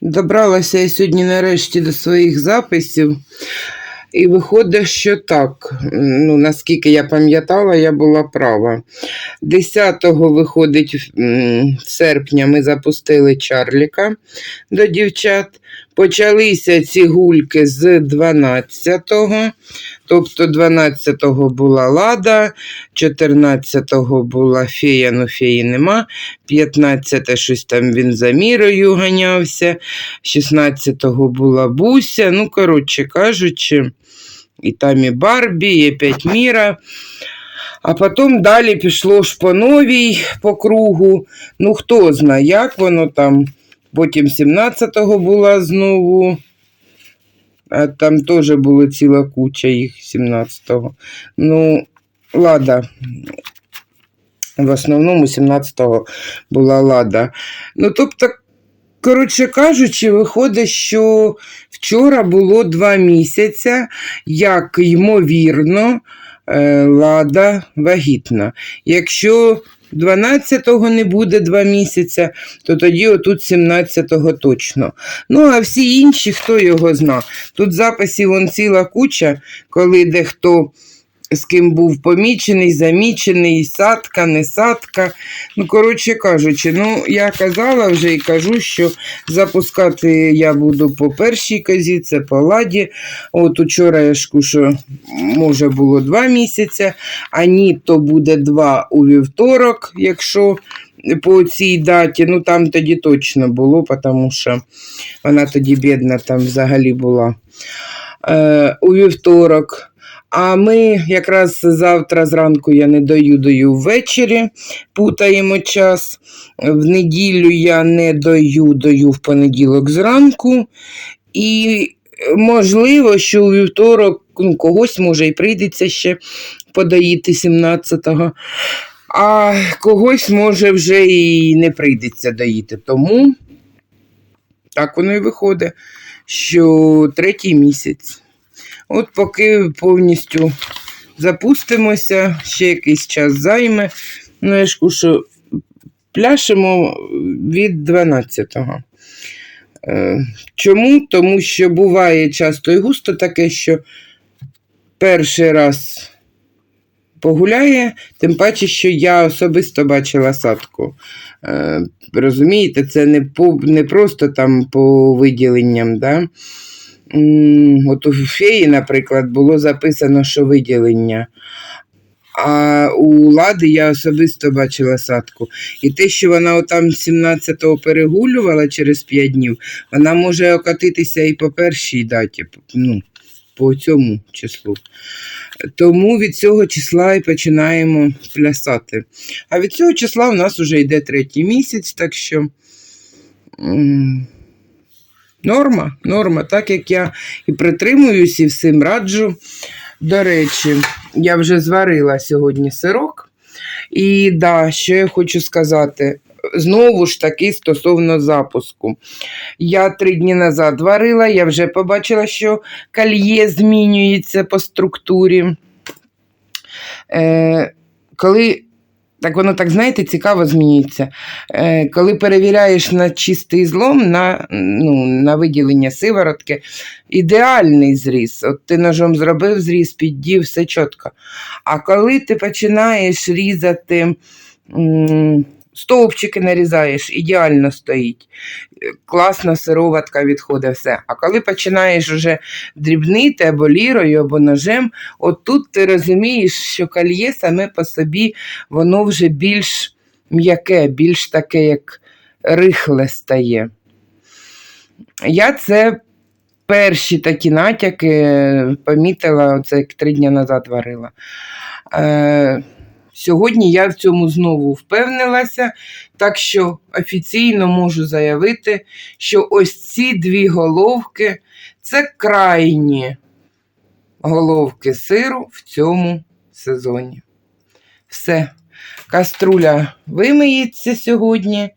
Добралася я сьогодні нарешті до своїх записів, і виходить, що так. Ну, наскільки я пам'ятала, я була права. 10-го виходить м, серпня ми запустили Чарліка до дівчат. Почалися ці гульки з 12-го. Тобто 12-го була Лада, 14-го була фея, ну феї нема. 15-те щось там він за мірою ганявся. 16-го була Буся. Ну, коротше кажучи, і там і Барбі, і опять Міра. А потім далі пішло ж по новій по кругу. Ну, хто знає, як воно там. Потім 17-го була знову. А там теж була ціла куча їх 17-го. Ну, Лада. В основному 17-го була Лада. Ну, тобто, коротше кажучи, виходить, що вчора було два місяці, як ймовірно, е, Лада вагітна. Якщо 12-го не буде два місяці, то тоді отут 17-го точно. Ну, а всі інші, хто його зна. Тут записів вон ціла куча, коли дехто з ким був помічений, замічений, садка, не садка. Ну, коротше кажучи, ну, я казала вже і кажу, що запускати я буду по першій козі, це по ладі. От учора я ж кушу, може було два місяці, а ні, то буде два у вівторок, якщо по цій даті. Ну там тоді точно було, тому що вона тоді бідна там взагалі була. Е, у вівторок. А ми якраз завтра зранку я не даю, даю ввечері, путаємо час. В неділю я не даю, даю в понеділок зранку. І можливо, що у вівторок ну, когось може і прийдеться ще подоїти 17-го. А когось може вже і не прийдеться доїти. Тому так воно і виходить, що третій місяць. От поки повністю запустимося, ще якийсь час займе. Ну, я ж кушу, пляшемо від 12-го. Е, Чому? Тому що буває часто і густо таке, що перший раз погуляє, тим паче, що я особисто бачила садку. Е, Розумієте, це не по, не просто там по виділенням. Да? От у феї, наприклад, було записано, що виділення. А у Лади я особисто бачила садку. І те, що вона отам 17-го перегулювала через 5 днів, вона може окатитися і по першій даті, ну, по цьому числу. Тому від цього числа і починаємо плясати. А від цього числа у нас вже йде третій місяць, так що. Норма, норма, так як я і притримуюсь, і всім раджу. До речі, я вже зварила сьогодні сирок. І да, що я хочу сказати. Знову ж таки, стосовно запуску. Я три дні назад варила, я вже побачила, що кальє змінюється по структурі. Е, коли так воно так, знаєте, цікаво змінюється. Е, коли перевіряєш на чистий злом, на, ну, на виділення сиворотки, ідеальний зріз. От ти ножом зробив зріз, піддів, все чітко. А коли ти починаєш різати. м, Стовпчики нарізаєш, ідеально стоїть. Класна сироватка відходить все. А коли починаєш вже дрібнити або лірою, або ножем, от тут ти розумієш, що кольє саме по собі, воно вже більш м'яке, більш таке, як рихле стає. Я це перші такі натяки помітила, оце як три дні назад варила. Е, Сьогодні я в цьому знову впевнилася, так що офіційно можу заявити, що ось ці дві головки це крайні головки сиру в цьому сезоні. Все, каструля вимиється сьогодні,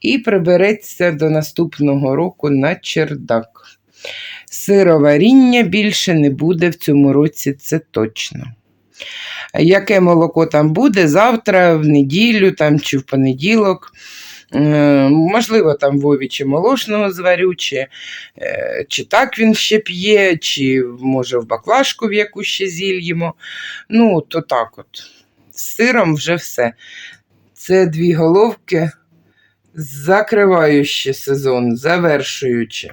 і прибереться до наступного року на чердак. Сироваріння більше не буде в цьому році, це точно. Яке молоко там буде завтра, в неділю там, чи в понеділок. Е, Можливо, там Вові чи молочного зварю, чи, е, чи так він ще п'є, чи може в баклажку в яку ще зільємо. Ну, то так от. З сиром вже все. Це дві головки, закриваючи сезон, завершуючи.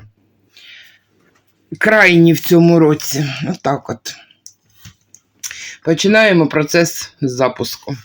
Крайні в цьому році. Отак от. Починаємо процес запуску.